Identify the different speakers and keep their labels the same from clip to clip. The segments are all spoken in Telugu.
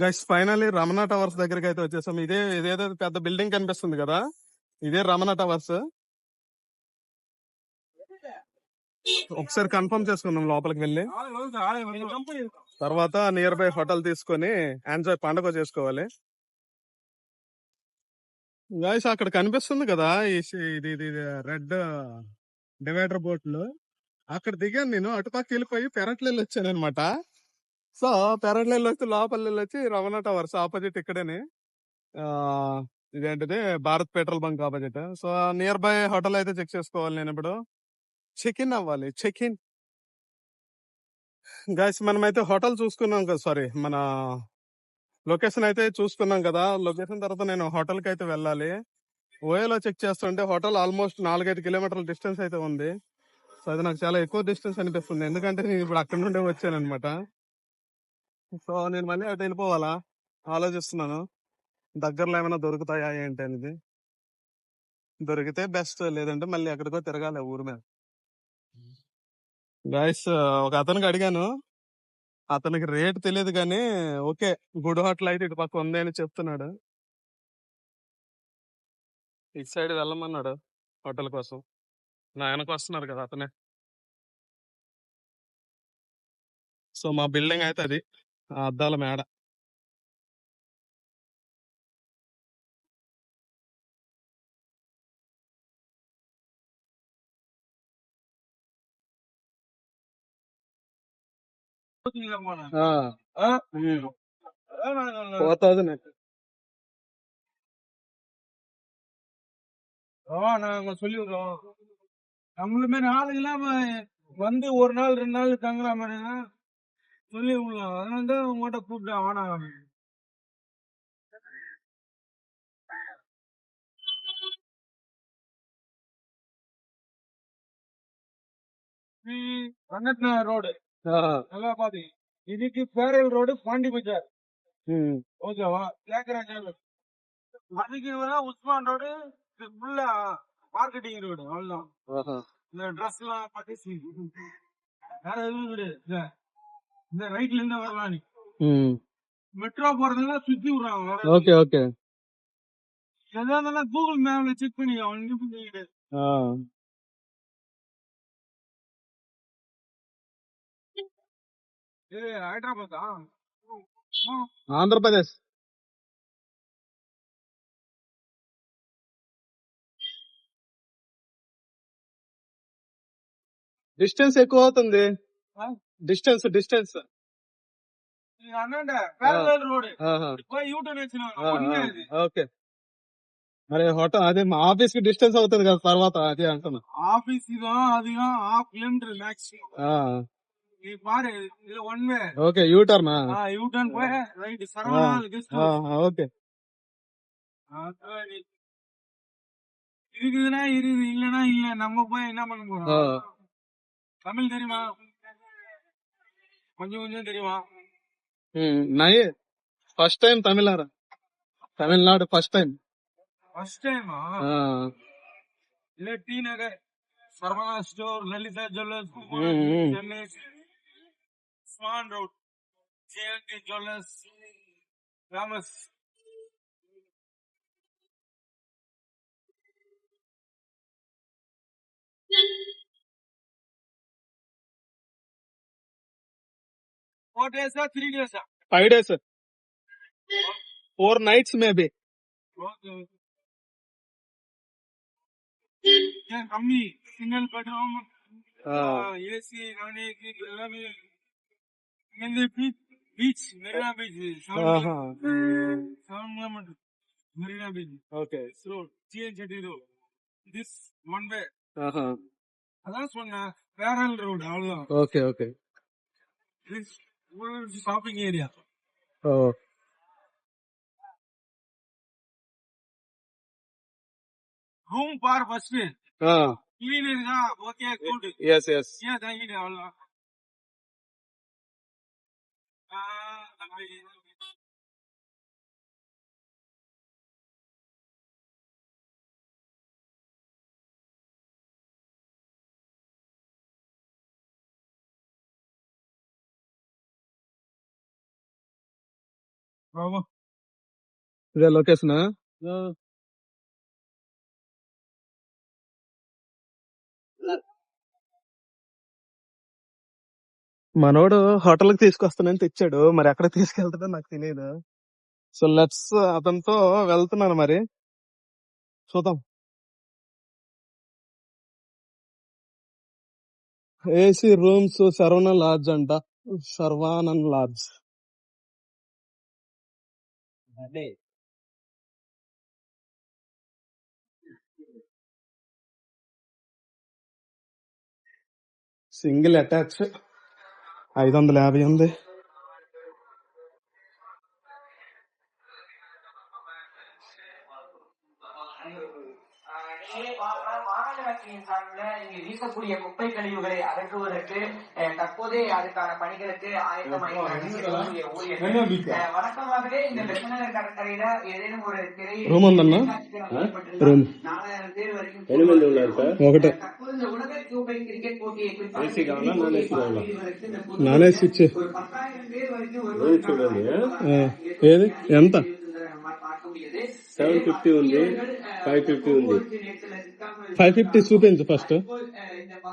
Speaker 1: గైస్ ఫైనల్లీ రమణ టవర్స్ దగ్గరికి అయితే వచ్చేసాం. ఇదే ఇదేదో పెద్ద బిల్డింగ్ కనిపిస్తుంది కదా? ఇదే రమణ టవర్స్ ఒకసారి కన్ఫర్మ్ చేసుకుందాం లోపలికి వెళ్ళి. తర్వాత నియర్ బై హోటల్ తీసుకొని ఎంజాయ్ పండుగ చేసుకోవాలి. గైస్ అక్కడ కనిపిస్తుంది కదా? ఇది ఇది రెడ్ డివైడర్ బోట్లు అక్కడ దిగాను నేను. అటుపక్క వెళ్ళిపోయి పెరట్లు వెళ్ళి వచ్చాను అనమాట సో పెరట్లు వచ్చి లోపల వచ్చి రమణ టవర్స్ ఆపోజిట్ ఇక్కడనే. ఆ, ఇదేంటిది? Bharat petrol bunk opposite. So nearby hotel అయితే చెక్ చేసుకోవాలి నేను ఇప్పుడు. చెక్ ఇన్ అవ్వాలి. Check in. గాయస్ మనమైతే హోటల్ చూసుకున్నాం కదా సారీ మన లొకేషన్ అయితే చూసుకున్నాం కదా. లొకేషన్ తర్వాత నేను హోటల్కి అయితే వెళ్ళాలి. ఓయోలో చెక్ చేస్తుంటే హోటల్ ఆల్మోస్ట్ నాలుగైదు కిలోమీటర్ల డిస్టెన్స్ అయితే ఉంది. సో అది నాకు చాలా ఎక్కువ డిస్టెన్స్ అనిపిస్తుంది. ఎందుకంటే నేను ఇప్పుడు అక్కడ నుండే వచ్చాను అనమాట సో నేను మళ్ళీ అటు వెళ్ళిపోవాలా? ఆలోచిస్తున్నాను. దగ్గరలో ఏమైనా దొరుకుతాయా ఏంటి అనేది. దొరికితే బెస్ట్. లేదంటే మళ్ళీ ఎక్కడికో తిరగాలి ఊరి మీద. గాయస్ ఒక అతనికి అడిగాను. అతనికి రేట్ తెలియదు కానీ ఓకే గుడ్ హోటల్ అయితే ఇటు పక్క ఉంది అని చెప్తున్నాడు. ఇటు సైడ్ వెళ్ళమన్నాడు హోటల్ కోసం. నా వెనక వస్తున్నారు కదా అతనే. సో మా బిల్డింగ్ అయితే అది. అద్దాల మేడ ఫోర్ థౌసండ్
Speaker 2: நாங்க சொல்லிடுறோம் நம்மள மாதிரி ஆள் இல்லாம வந்து ஒரு நாள் ரெண்டு நாள் தங்குற மாதிரி சொல்லி அதனால தான் உங்கள்கிட்ட கூப்பிட்டேன். வாடா. ரங்கத்னா ரோடு. நல்லா பாத்தீங்க இதுக்கு பேரல் ரோடு பாண்டி பஜார் ஓகேவா? கேக்குறேன் அதுக்கு உஸ்மான் ரோடு ஃபுல்லா மார்க்கெட்டிங் ரோடு அவ்வளவுதான். இந்த ட்ரெஸ் எல்லாம் பர்ச்சேஸ் வேற எதுவும் கிடையாது இந்த- இந்த ரைட்ல இருந்து வரலாம் நீ மெட்ரோ போறதெல்லாம் சுத்தி விடுறாங்க வேற எதுவும்
Speaker 1: ఓకే ఓకే
Speaker 2: எதா இருந்தாலும் கூகுள் மேப்ல செக் பண்ணி அவனுக்கு கிடையாது இது ஹைதராபாத்தா ஆ.
Speaker 1: ఆంధ్రప్రదేశ్ డిస్టెన్స్ ఎక్కువ అవుతుంది
Speaker 2: ఆ?
Speaker 1: డిస్టెన్స్ డిస్టెన్స్
Speaker 2: இது அண்ணாண்ட பேரல் ரோடு
Speaker 1: ఆహా.
Speaker 2: போய் யூ టర్న్
Speaker 1: ఆ,
Speaker 2: வச்சுருவாங்க ஒண்ணுமே
Speaker 1: ఆ,
Speaker 2: இது
Speaker 1: ఓకే మరి హోటల్ అదే మా ఆఫీస్ కి డిస్టెన్స్ అవుతుంది కదా తర్వాత అదే అంటున్నా
Speaker 2: ஆபீஸ் தான் அதிகம் ஆஃப் கிலோமீட்டர் மேக்ஸிமம்
Speaker 1: ఆ,
Speaker 2: நீ பாரு இதுல one way
Speaker 1: okay U turn
Speaker 2: U turn போய் right Saravana guest house
Speaker 1: okay
Speaker 2: இருக்குதுன்னா இருக்குது இல்லனா இல்ல நம்ம போய் என்ன பண்ண
Speaker 1: ఆ,
Speaker 2: போறோம் தமிழ் தெரியுமா கொஞ்சம் கொஞ்சம் தெரியுமா
Speaker 1: நயே first time Tamil Nadu Tamil Nadu first
Speaker 2: time first டைமா இல்ல T Nagar Saravana store Lalitha jewellers
Speaker 1: Chennai Usman
Speaker 2: road JLT jewellers ராமஸ் Thank you. Four డేసా త్రీ డేసా
Speaker 1: five days four nights maybe
Speaker 2: okay ஏன் கம்மி சிங்கிள் பெட்ரூம் ஏசி நான் ஏசி எல்லாமே இங்க beach beach Marina beach seven seven kilometre Marina beach
Speaker 1: okay
Speaker 2: road GN Chetty road this one way அதான் சொன்னேன் பேரல் ரோடு அவ்வளவுதான்
Speaker 1: ఓకే ఓకే
Speaker 2: ஷாப்பிங் ஏரியா ஓ ரூம் பார் ஃபர்ஸ்ட் கிளீன் இருக்கா ஓகே குட்
Speaker 1: எஸ் எஸ்
Speaker 2: ஏன் தேங்க்யூ அவ்வளோ
Speaker 1: ఇదే లొకేషన్ మనోడు హోటల్కి తీసుకొస్తానని తెచ్చాడు. మరి ఎక్కడ తీసుకెళ్తాడో నాకు తెలియదు సో లెట్స్ అతనితో వెళ్తున్నాను మరి. చూద్దాం. ఏసీ రూమ్స్ శరవణ లాడ్జ్ అంట. శర్వానంద్ లాడ్జ్. సింగిల్ అటాచ్ ఐదు వందల యాభై ఉంది
Speaker 3: இங்கு வீசக்கூடிய குப்பை கழிவுகளை அகற்றுவதற்கு அஹ், தற்போதே அதுக்கான பணிகளுக்கு ஆயத்தமாகி இருக்கக்கூடிய ஊழியர்கள் அஹ், வழக்கமாகவே இந்த பெசநகர் கடற்கரையில ஏதேனும் ஒரு திரையில்
Speaker 1: రూమ్ ఉందన్నా రూమ్
Speaker 3: நாலாயிரம் பேர் வரைக்கும்
Speaker 4: ఎన్ని మంది ఉన్నారు సార్
Speaker 1: ఒకటే
Speaker 3: தற்போது இந்த உலக கோப்பை கிரிக்கெட் போட்டியை
Speaker 4: AC காவலா, non AC காவலா?
Speaker 3: பார்வையிடுவதற்கு இந்த பொது-
Speaker 1: నాన్ ఏసీ ఇచ్చే
Speaker 3: ஒரு பத்தாயிரம் பேர் வரைக்கும்
Speaker 4: రోజు
Speaker 3: வருவதற்கான
Speaker 4: చూడండి
Speaker 1: ఆ, ఏది ఎంత
Speaker 3: பார்க்க முடியுது
Speaker 4: సెవెన్ ఫిఫ్టీ ఉంది ఫైవ్ ఫిఫ్టీ ఉంది
Speaker 1: ఫైవ్ ఫిఫ్టీ చూపించు ఫస్ట్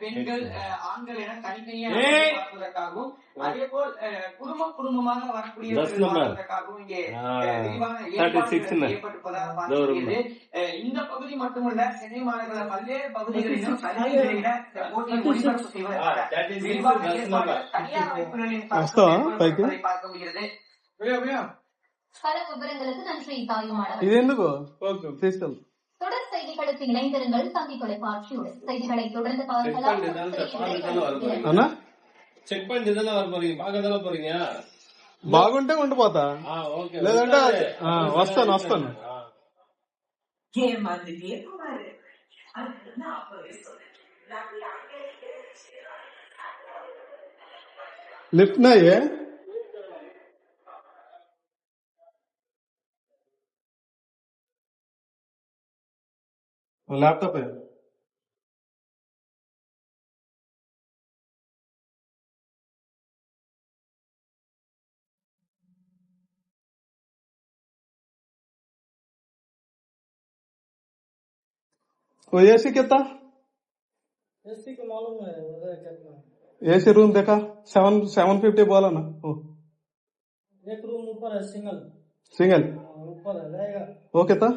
Speaker 3: பெண்கள் குடும்பம் குடும்பமாக இந்த பகுதி மட்டுமல்ல சென்னை மாநகர பல்வேறு பகுதிகளிலும் பார்க்க முடிகிறது
Speaker 5: பல விவரங்களுக்கு நன்றி தாயுமான
Speaker 1: இது ఎందుకు
Speaker 5: தொடர் செய்திகளுக்கு இணைந்திருங்கள் தந்தி தொலைக்காட்சியுடன். செய்திகளை தொடர்ந்து பார்க்கலாம்.
Speaker 4: చెక్ పాయింట్ ఏదైనా వరపోయి బాగా ఏదైనా పోరీయా
Speaker 1: బాగుంటే ఉండిపోతా లేదంటే వస్తాను వస్తాను లిఫ్ట్ నాయే लैपटॉप है। वो एसी कितना?
Speaker 2: एसटी को मालूम है कितना
Speaker 1: एसी रूम देखा? सेवन सेवन फिफ्टी बोला ना? ओ।
Speaker 2: एक रूम ऊपर है सिंगल
Speaker 1: सिंगल
Speaker 2: हाँ, ऊपर है रहेगा।
Speaker 1: वो कितना?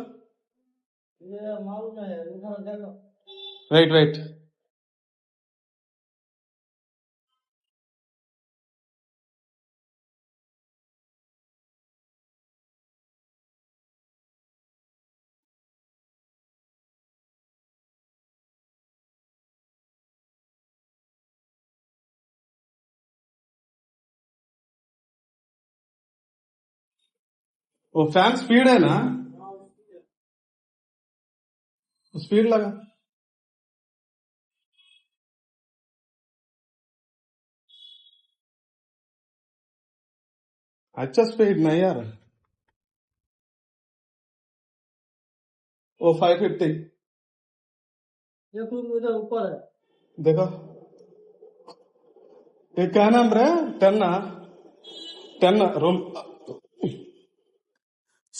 Speaker 1: राइट राइट वो फ़ैन स्पीड है ना? स्पीड लगा। अच्छा स्पीड नहीं यार वो फाइव फिफ्टी
Speaker 2: ऊपर है।
Speaker 1: देखो। ये क्या नाम रे? टेन टेन रोम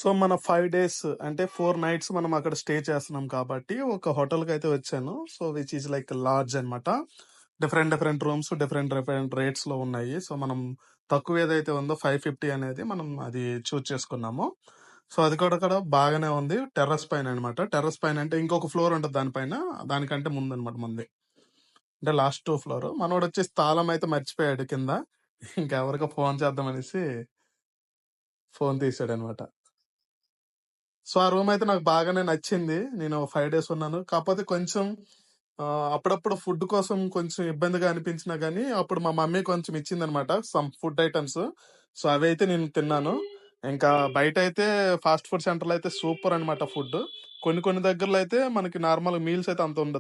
Speaker 1: సో మన ఫైవ్ డేస్ అంటే ఫోర్ నైట్స్ మనం అక్కడ స్టే చేస్తున్నాం కాబట్టి ఒక హోటల్కి అయితే వచ్చాను. So which is like large అనమాట different different rooms different different రేట్స్లో ఉన్నాయి. సో మనం తక్కువ ఏదైతే ఉందో ఫైవ్ ఫిఫ్టీ అనేది మనం అది చూస్ చేసుకున్నాము. సో అది కూడా కూడా బాగానే ఉంది. టెర్రస్ పైన అనమాట టెర్రస్ పైన అంటే ఇంకొక ఫ్లోర్ ఉంటుంది దానిపైన దానికంటే ముందు అనమాట ముందే. అంటే లాస్ట్ టూ ఫ్లోర్. మనోడు వచ్చేసి తాళం అయితే మర్చిపోయాడు కింద. ఇంకెవరికో ఫోన్ చేద్దామనేసి ఫోన్ తీసాడు అనమాట సో ఆ రూమ్ అయితే నాకు బాగానే నచ్చింది. నేను ఫైవ్ డేస్ ఉన్నాను. కాకపోతే కొంచెం అప్పుడప్పుడు ఫుడ్ కోసం కొంచెం ఇబ్బందిగా అనిపించినా కానీ అప్పుడు మా మమ్మీ కొంచెం ఇచ్చింది అనమాట సమ్ ఫుడ్ ఐటమ్స్. సో అవి అయితే నేను తిన్నాను. ఇంకా బయట అయితే ఫాస్ట్ ఫుడ్ సెంటర్లో అయితే సూపర్ అన్నమాట ఫుడ్ కొన్ని కొన్ని దగ్గరలో అయితే మనకి నార్మల్ మీల్స్ అయితే అంత ఉండదు.